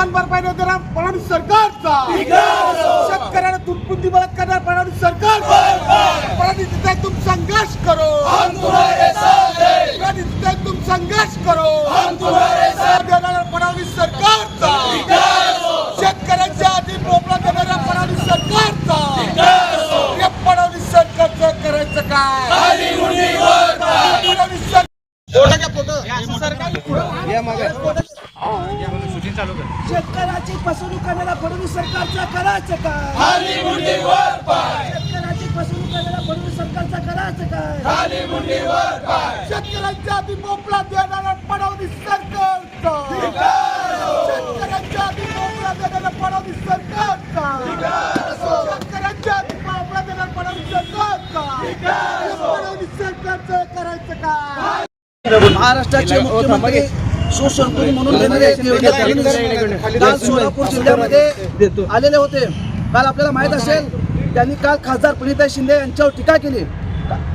नुकसान भरपाई न देणार फडणवीस सरकारचा. शेतकऱ्यांना तुटपुंजी मदत करणार फडणवीस सरकार फडणवीस तुम संघर्ष करो. फडणवीस तुम संघर्ष करो. देणारा फडणवीस सरकारचा. शेतकऱ्यांच्या आधी मोकळा देणारा फडणवीस सरकारचा. या फडणवीस सरकारचं करायचं काय? फडणवीस सरकार शेतकऱ्याची फसवणूक करणारा फडणवीस सरकारचा करायचं काय शेतकऱ्याची फसवणूक करणारा फडणवीस सरकारचा करायचं काय शेतकऱ्यांच्या आधी मोकळा देणारा फडणवीस सरकारचा. शेतकऱ्यांच्या आधी मोकळा देणारा फडणवीस सरकारचा. शेतकऱ्यांच्या आधी मोकळा देणारा फडणवीस सरकारचा. फडणवीस सरकारचं करायचं काय महाराष्ट्राचे मुख्यमंत्री सुसंकुल म्हणून काल सोलापूर जिल्ह्यामध्ये आलेले होते. काल आपल्याला माहीत असेल त्यांनी काल खासदार प्रणिता शिंदे यांच्यावर टीका केली.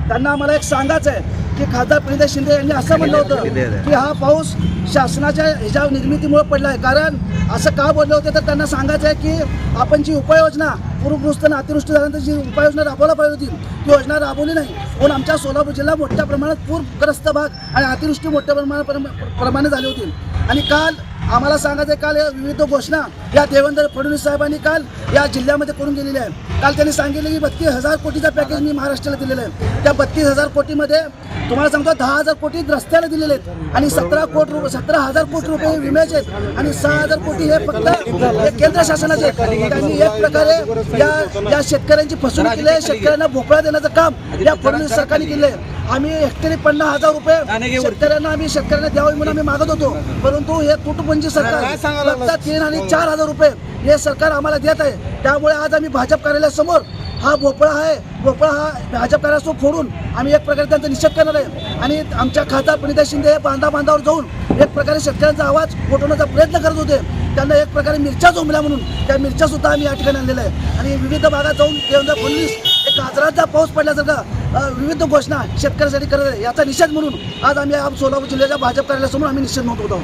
त्यांना आम्हाला एक सांगायचं आहे की खासदार प्रणिता शिंदे यांनी असं म्हणलं होतं की हा पाऊस शासनाच्या ह्याच्या निर्मितीमुळे पडला आहे कारण असं का बोललं होतं? तर त्यांना सांगायचं आहे की आपण जी उपाययोजना पूरग्रस्त आणि अतिवृष्टी झाल्यानंतर जी उपाययोजना राबवायला पाहिजे होती ती योजना राबवली नाही. पण आमच्या सोलापूर जिल्हा मोठ्या प्रमाणात पूरग्रस्त भाग आणि अतिवृष्टी मोठ्या प्रमाणात प्रमाणे झाली होती. आणि काल आम्हाला सांगायचं आहे, काल या विविध घोषणा या देवेंद्र फडणवीस साहेबांनी काल या जिल्ह्यामध्ये करून गेलेल्या आहे काल त्यांनी सांगितलं की बत्तीस हजार कोटीचा पॅकेज मी महाराष्ट्राला दिलेलं आहे. त्या बत्तीस हजार कोटीमध्ये तुम्हाला सांगतो दहा हजार कोटी रस्त्याला दिलेले आहेत आणि सतरा कोटी सतरा हजार कोटी रुपये विम्याचे आहेत. आणि सहा हजार कोटी हे फक्त केंद्र शासनाचे आहेत. त्यांनी एक प्रकारे या या शेतकऱ्यांची फसवणूक केली आहे. शेतकऱ्यांना भोपळा देण्याचं काम या फडणवीस सरकारने केलं आहे. आम्ही हेक्टरी पन्नास हजार रुपये शेतकऱ्यांना आम्ही शेतकऱ्यांना द्यावे म्हणून आम्ही मागत होतो. परंतु हे तुटपुंजी सरकार तीन आणि चार हजार रुपये हे सरकार आम्हाला देत आहे. त्यामुळे आज आम्ही भाजप कार्यालयासमोर हा भोपळा आहे. भोपळा हा भाजप कार्यालयासमोर फोडून आम्ही एक प्रकारे त्यांचा निषेध करणार आहे. आणि आमच्या खासदार प्रणिता शिंदे हे बांधा बांधावर जाऊन एक प्रकारे शेतकऱ्यांचा आवाज गोठवण्याचा प्रयत्न करत होते. त्यांना एक प्रकारे मिरच्या झोंबल्या म्हणून त्या मिरच्या सुद्धा आम्ही या ठिकाणी आणलेल्या आहे आणि विविध भागात जाऊन देवेंद्र फडणवीस गाजराचा पाऊस पडल्यासारखा विविध घोषणा शेतकऱ्यासाठी करत आहे. याचा निषेध म्हणून आज आम्ही सोलापूर जिल्ह्याच्या भाजप कार्यालयासमोर आम्ही निषेध नोंदवत आहोत.